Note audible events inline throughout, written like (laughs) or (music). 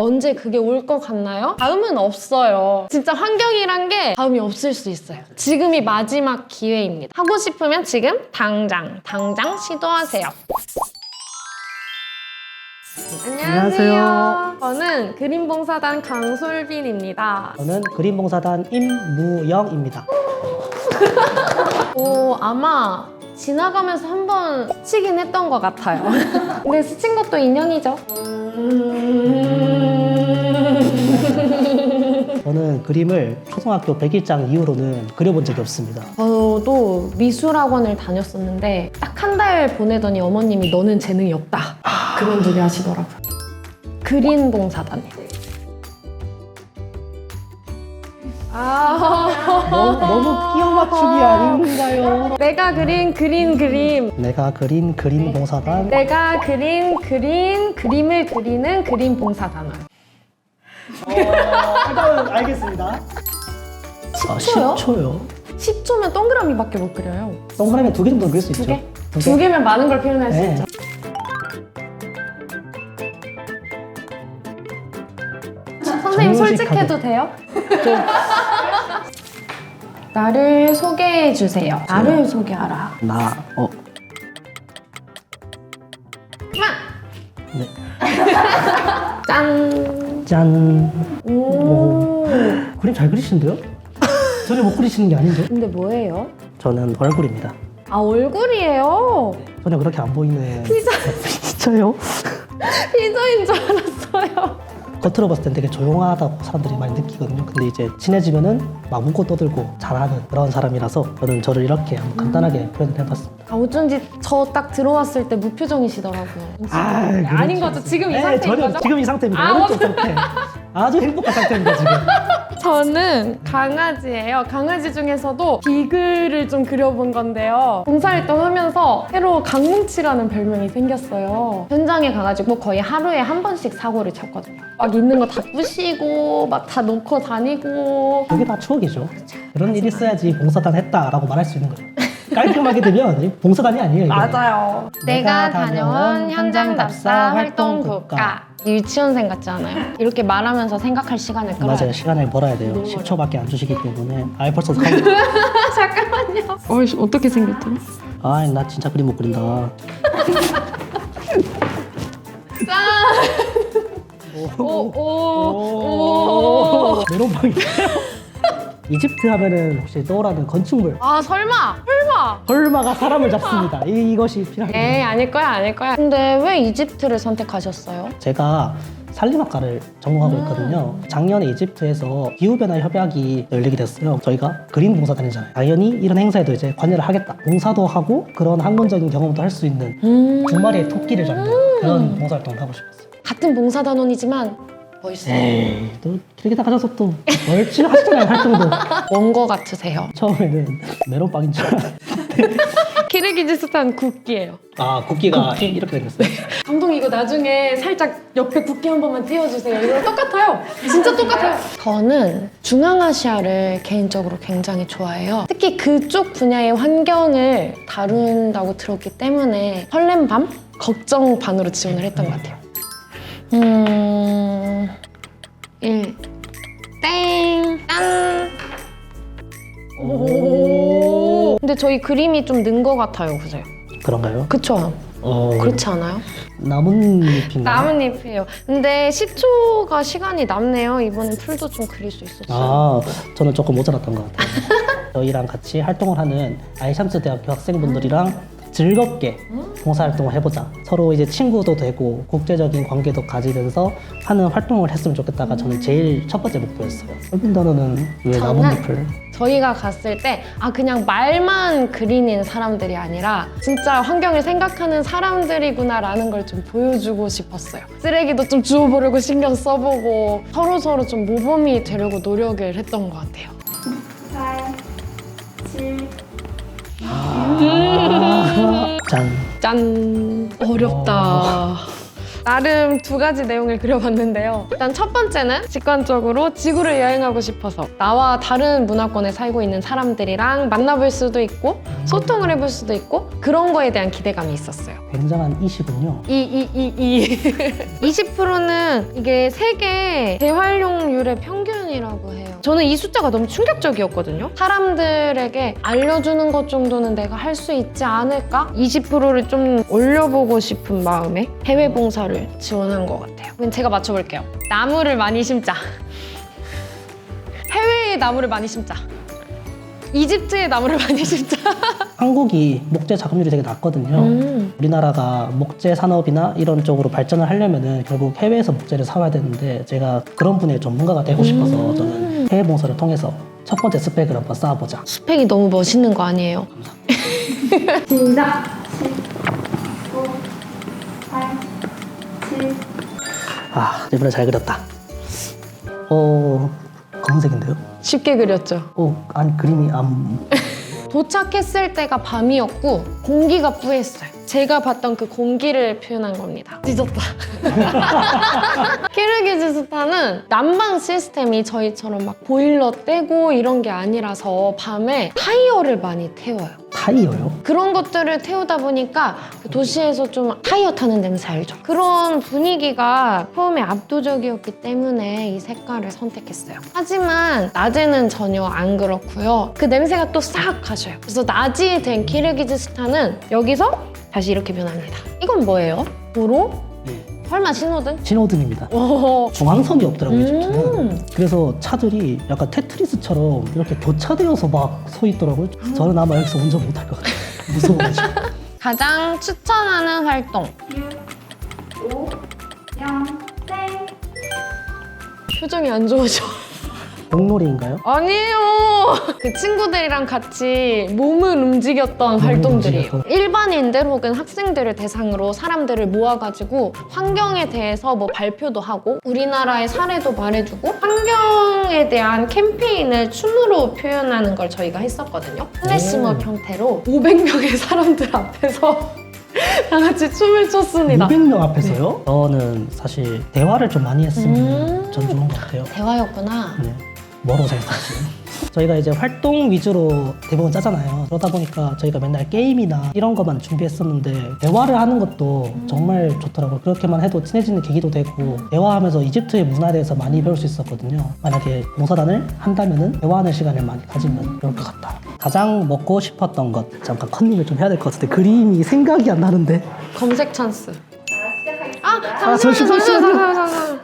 언제 그게 올 것 같나요? 다음은 없어요. 진짜 환경이란 게 다음이 없을 수 있어요. 지금이 마지막 기회입니다. 하고 싶으면 지금 당장, 당장 시도하세요. 안녕하세요. 안녕하세요. 저는 그림봉사단 강솔빈입니다. 저는 그림봉사단 임무영입니다. 오, 아마 지나가면서 한번 스치긴 했던 것 같아요. (laughs) 근데 스친 것도 인연이죠. 저는 그림을 초등학교 100일장 이후로는 그려본 적이 없습니다. 저도 미술학원을 다녔었는데 딱 한 달 보내더니 어머님이 너는 재능이 없다. 그만두게 하시더라고요. 그린 봉사단이요. 아, 너, 너무 끼워 맞추기 아닌가요? 내가 그린 그린 그림. 내가 그린 그림 봉사단 내가 그린 그린 그림을 그리는 그림 봉사단원. 일단은 알겠습니다. 10초요? 10초요? 10초면 동그라미밖에 못 그려요. 동그라미 두 개 정도 그릴 수 두 있죠? 개? 두 개면 많은 걸 표현할 수 네. 있죠. 선생님 정직하게. 솔직해도 돼요? (laughs) 나를 소개해 주세요. 나를 소개하라. 나, 어, 네. (laughs) 짠. 짠. 오. 그림 잘 그리시는데요? 전혀 못 그리시는 게 아닌데? 근데 뭐예요? 저는 얼굴입니다. 아 얼굴이에요. 전혀 그렇게 안 보이는. 피자 (laughs) 진짜요? 피자인 줄 알았어요. 겉으로 봤을 땐 되게 조용하다고 사람들이 많이 느끼거든요. 근데 이제 친해지면은 막 웃고 떠들고 잘하는 그런 사람이라서 저는 저를 이렇게 한번 간단하게 표현을 해봤습니다. 아 어쩐지 저 딱 들어왔을 때 무표정이시더라고요. 아, 아닌 그렇죠. 거죠? 지금 이 네, 상태인 전혀 거죠? 지금 이 상태입니다. 아, 오른쪽 상태. 아주 행복한 상태입니다 지금. 저는 강아지예요. 강아지 중에서도 비글을 좀 그려본 건데요. 봉사활동 하면서 새로 강뭉치라는 별명이 생겼어요. 현장에 가가지고 거의 하루에 한 번씩 사고를 쳤거든요. 막 있는 거 다 부시고 막 다 놓고 다니고 그게 다 추억이죠. 그런 일이 있어야지 봉사단 했다라고 말할 수 있는 거죠. 깔끔하게 되면 봉사단이 아니에요. 이거는. 맞아요. 내가 다녀온 현장 답사 활동 국가. 유치원생 같지 않아요? 이렇게 말하면서 생각할 시간을 끌어야 맞아요. 시간을 벌어야 돼요. 10초밖에 안 주시기 때문에. 아 벌써 가... (laughs) 잠깐만요. 어이, 어떻게 생겼더라? 아나 진짜 그림 못 그린다. 오, 오, 오. 메론빵이에요. 이집트 하면은 혹시 떠오르는 건축물 아, 설마! 설마! 헐마가 사람을 잡습니다. 이, 이것이 필요합니다. 에이, 아닐 거야, 아닐 거야. 근데 왜 이집트를 선택하셨어요? 제가 산림학과를 전공하고 있거든요. 작년에 이집트에서 기후변화 협약이 열리게 됐어요. 저희가 그린 봉사단이잖아요. 당연히 이런 행사에도 이제 관여를 하겠다. 봉사도 하고 그런 학문적인 경험도 할 수 있는 음. 두 마리의 토끼를 잡는 그런 봉사활동을 하고 싶었어요. 같은 봉사단원이지만 멋있어요. 에이, 또 길게 나가셔서 또 멀찌 하시잖아요, 활동도. (laughs) 원거 같으세요. 처음에는 (laughs) 메론빵인 줄 알았어요. (laughs) 키르기즈스탄 국기예요. 아, 국기가 이렇게 생겼어요? (laughs) 감독 이거 나중에 살짝 옆에 국기 한 번만 띄워주세요. 이거 똑같아요. 진짜 똑같아요. 저는 중앙아시아를 개인적으로 굉장히 좋아해요. 특히 그쪽 분야의 환경을 다룬다고 들었기 때문에 설렘 밤? 걱정 반으로 지원을 했던 것 같아요. 음... 1. 땡! 짠! 오. 근데 저희 그림이 좀 는 것 같아요, 그죠? 그런가요? 그쵸? 어, 그렇지 않아요? 나뭇잎인가요? 나뭇잎이에요. 근데 10초가 시간이 남네요. 이번엔 풀도 좀 그릴 수 있었어요. 아, 저는 조금 모자랐던 것 같아요. (laughs) 저희랑 같이 활동을 하는 아이샴스 대학교 학생분들이랑 즐겁게 봉사활동을 해보자. 서로 이제 친구도 되고 국제적인 관계도 가지면서 하는 활동을 했으면 좋겠다가 저는 제일 첫 번째 목표였어요. 단어는 왜 나뭇잎을? 저희가 갔을 때, 아, 그냥 말만 그리는 사람들이 아니라, 진짜 환경을 생각하는 사람들이구나라는 걸 좀 보여주고 싶었어요. 쓰레기도 좀 주워보려고 신경 써보고, 서로 서로 좀 모범이 되려고 노력을 했던 것 같아요. 짠. 짠. 어렵다. 나름 두 가지 내용을 그려봤는데요. 일단 첫 번째는 직관적으로 지구를 여행하고 싶어서 나와 다른 문화권에 살고 있는 사람들이랑 만나볼 수도 있고 소통을 해볼 수도 있고 그런 거에 대한 기대감이 있었어요. 굉장한 이시군요. 이, 이, 이, 이. (laughs) 20%는 이게 세계 재활용률의 평균이라고 해요. 저는 이 숫자가 너무 충격적이었거든요. 사람들에게 알려주는 것 정도는 내가 할 수 있지 않을까? 20%를 좀 올려보고 싶은 마음에 해외 봉사를 지원한 것 같아요. 그럼 제가 맞춰볼게요. 나무를 많이 심자. 해외에 나무를 많이 심자. 이집트에 나무를 (laughs) 많이 심자. 한국이 목재 자급률이 되게 낮거든요. 음. 우리나라가 목재 산업이나 이런 쪽으로 발전을 하려면은 결국 해외에서 목재를 사와야 되는데 제가 그런 분야의 전문가가 되고 싶어서 음. 저는 해외 봉사를 통해서 첫 번째 스펙을 한번 쌓아보자. 스펙이 너무 멋있는 거 아니에요? 시작 10 9 8 7 아 이번에 잘 그렸다. 어 검은색인데요? 쉽게 그렸죠. 어 아니 그림이 안 (laughs) 도착했을 때가 밤이었고 공기가 뿌했어요. 제가 봤던 그 공기를 표현한 겁니다. 찢었다. (laughs) 키르기즈스탄은 난방 시스템이 저희처럼 막 보일러 떼고 이런 게 아니라서 밤에 타이어를 많이 태워요. 타이어요? 그런 것들을 태우다 보니까 그 도시에서 좀 타이어 타는 냄새 알죠? 그런 분위기가 처음에 압도적이었기 때문에 이 색깔을 선택했어요. 하지만 낮에는 전혀 안 그렇고요. 그 냄새가 또 싹 가셔요. 그래서 낮이 된 키르기즈스탄은 여기서 다시 이렇게 변합니다. 이건 뭐예요? 도로? 네. 설마 신호등? 신호등입니다. 오. 중앙선이 없더라고요, 이집트는. 음. 그래서 차들이 약간 테트리스처럼 이렇게 교차되어서 막 서 있더라고요. 저는 아마 여기서 운전 못할 것 같아요. 무서워가지고. (laughs) 가장 추천하는 활동. 6 5 0 땡. 표정이 안 좋으셔. 공놀이인가요? 아니에요. (laughs) 그 친구들이랑 같이 몸을 움직였던 활동들이에요. 움직여서. 일반인들 혹은 학생들을 대상으로 사람들을 모아가지고 환경에 대해서 뭐 발표도 하고 우리나라의 사례도 말해주고 환경에 대한 캠페인을 춤으로 표현하는 걸 저희가 했었거든요. 플래시몹 형태로 500명의 사람들 앞에서 (laughs) 다 같이 춤을 췄습니다. 200명 앞에서요? 저는 사실 대화를 좀 많이 했으면 음. 전 좋은 것 같아요. 대화였구나. 네. 뭐로 생각하세요? (laughs) 저희가 이제 활동 위주로 대부분 짜잖아요. 그러다 보니까 저희가 맨날 게임이나 이런 것만 준비했었는데 대화를 하는 것도 정말 좋더라고요. 그렇게만 해도 친해지는 계기도 되고 대화하면서 이집트의 문화에 대해서 많이 배울 수 있었거든요. 만약에 봉사단을 한다면은 대화하는 시간을 많이 가지면 좋을 것 같다. 가장 먹고 싶었던 것 잠깐 컨닝을 좀 해야 될 것 같은데 그림이 생각이 안 나는데 검색 찬스. 자 시작하겠습니다. 아, 잠시만요, 잠시만요, 잠시만요, 잠시만요,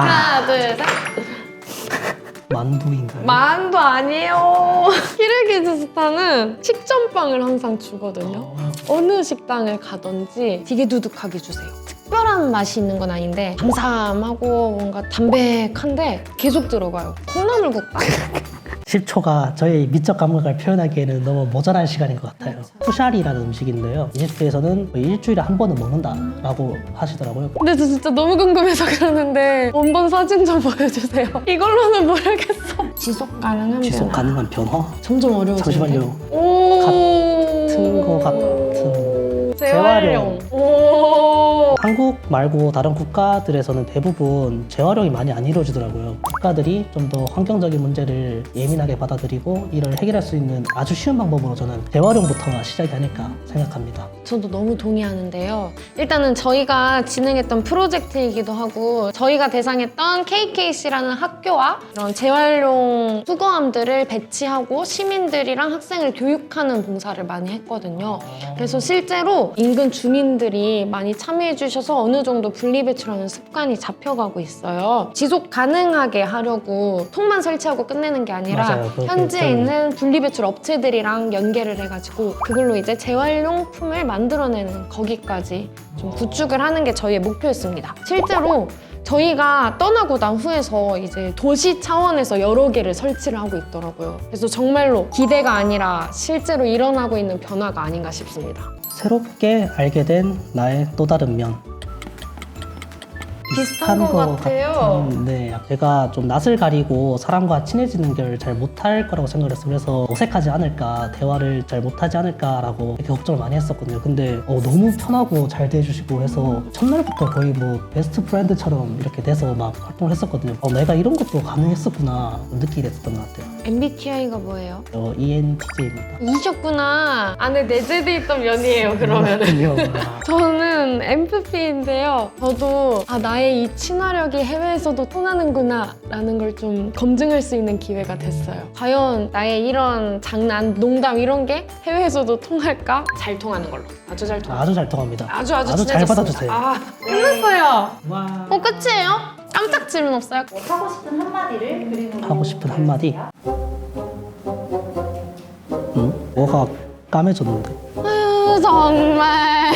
하나, 둘, 셋. 만두인가요? 만두 아니에요. 키르기즈스탄은 식전빵을 항상 주거든요. 어, 어느 식당을 가든지 되게 두둑하게 주세요. 특별한 맛이 있는 건 아닌데 담삼하고 뭔가 담백한데 계속 들어가요. 콩나물국밥. (laughs) 10초가 저의 미적 감각을 표현하기에는 너무 모자란 시간인 것 같아요. 푸샤리라는 음식인데요. 이집트에서는 거의 일주일에 한 번은 먹는다라고 하시더라고요. 근데 저 진짜 너무 궁금해서 그러는데 원본 사진 좀 보여주세요. (laughs) 이걸로는 모르겠어. 지속 가능한 지속 변화. 가능한 변화? 점점 어려워지는데. 잠시만요. 오. 같은 거 같은. 재활용. 오. 한국 말고 다른 국가들에서는 대부분 재활용이 많이 안 이루어지더라고요. 국가들이 좀 더 환경적인 문제를 예민하게 받아들이고 이를 해결할 수 있는 아주 쉬운 방법으로 저는 재활용부터가 시작이 아닐까 생각합니다. 저도 너무 동의하는데요. 일단은 저희가 진행했던 프로젝트이기도 하고 저희가 대상했던 KKC라는 학교와 이런 재활용 수거함들을 배치하고 시민들이랑 학생을 교육하는 봉사를 많이 했거든요. 그래서 실제로 인근 주민들이 많이 참여해 주 셔서 어느 정도 분리배출하는 습관이 잡혀가고 있어요. 지속 가능하게 하려고 통만 설치하고 끝내는 게 아니라 맞아요. 현지에 좀- 있는 분리배출 업체들이랑 연계를 해가지고 그걸로 이제 재활용품을 만들어내는 거기까지 좀 구축을 하는 게 저희의 목표였습니다. 실제로 저희가 떠나고 난 후에서 이제 도시 차원에서 여러 개를 설치를 하고 있더라고요. 그래서 정말로 기대가 아니라 실제로 일어나고 있는 변화가 아닌가 싶습니다. 새롭게 알게 된 나의 또 다른 면. 비슷한 것 같아요. 같은, 네, 제가 좀 낯을 가리고 사람과 친해지는 걸 잘 못할 거라고 생각했어요. 그래서 어색하지 않을까, 대화를 잘 못하지 않을까라고 이렇게 걱정을 많이 했었거든요. 근데 어, 너무 편하고 잘 대해주시고 해서 첫날부터 거의 뭐 베스트 프렌드처럼 이렇게 돼서 막 활동을 했었거든요. 어, 내가 이런 것도 가능했었구나 느끼게 됐던 것 같아요. MBTI가 뭐예요? 어, ENTJ입니다. 이셨구나. 안에 내재돼 있던 면이에요, 그러면은. (laughs) 저는 MFP인데요. 저도 아, 나의 이 친화력이 해외에서도 통하는구나 라는 걸 좀 검증할 수 있는 기회가 됐어요. 과연 나의 이런 장난, 농담 이런 게 해외에서도 통할까? 잘 통하는 걸로. 아주 잘 통하. 아주 잘 통합니다. 아주 아주, 아주 잘 친해졌습니다. 받아주세요. 아, 끝났어요. 와. 어, 끝이에요? 깜짝 질문 없어요? 뭐 하고 싶은 한마디를 그림으로 하고 싶은 한마디. 응? 뭐가 까매졌는데? 아유, 정말.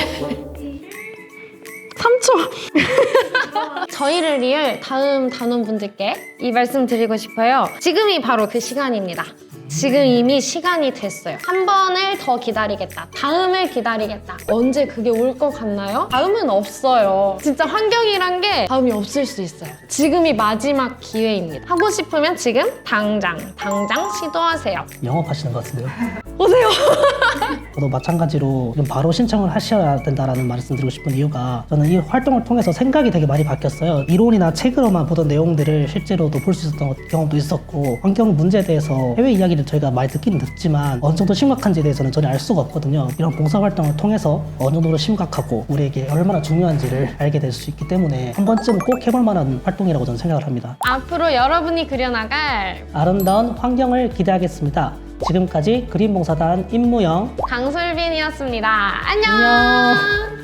3초. (laughs) 저희를 위해 다음 단원분들께 이 말씀 드리고 싶어요. 지금이 바로 그 시간입니다. 지금 이미 시간이 됐어요. 한 번을 더 기다리겠다. 다음을 기다리겠다. 언제 그게 올 것 같나요? 다음은 없어요. 진짜 환경이란 게 다음이 없을 수 있어요. 지금이 마지막 기회입니다. 하고 싶으면 지금 당장, 당장 시도하세요. 영업하시는 것 같은데요? 오세요. 저도 마찬가지로 지금 바로 신청을 하셔야 된다라는 말씀 드리고 싶은 이유가 저는 이 활동을 통해서 생각이 되게 많이 바뀌었어요. 이론이나 책으로만 보던 내용들을 실제로도 볼 수 있었던 경험도 있었고 환경 문제에 대해서 해외 이야기를 저희가 많이 듣기는 듣지만 어느 정도 심각한지에 대해서는 전혀 알 수가 없거든요. 이런 봉사 활동을 통해서 어느 정도로 심각하고 우리에게 얼마나 중요한지를 알게 될 수 있기 때문에 한 번쯤 꼭 해볼 만한 활동이라고 저는 생각을 합니다. 앞으로 여러분이 그려나갈 아름다운 환경을 기대하겠습니다. 지금까지 그린봉사단 임무영 강솔빈이었습니다. 안녕. 안녕.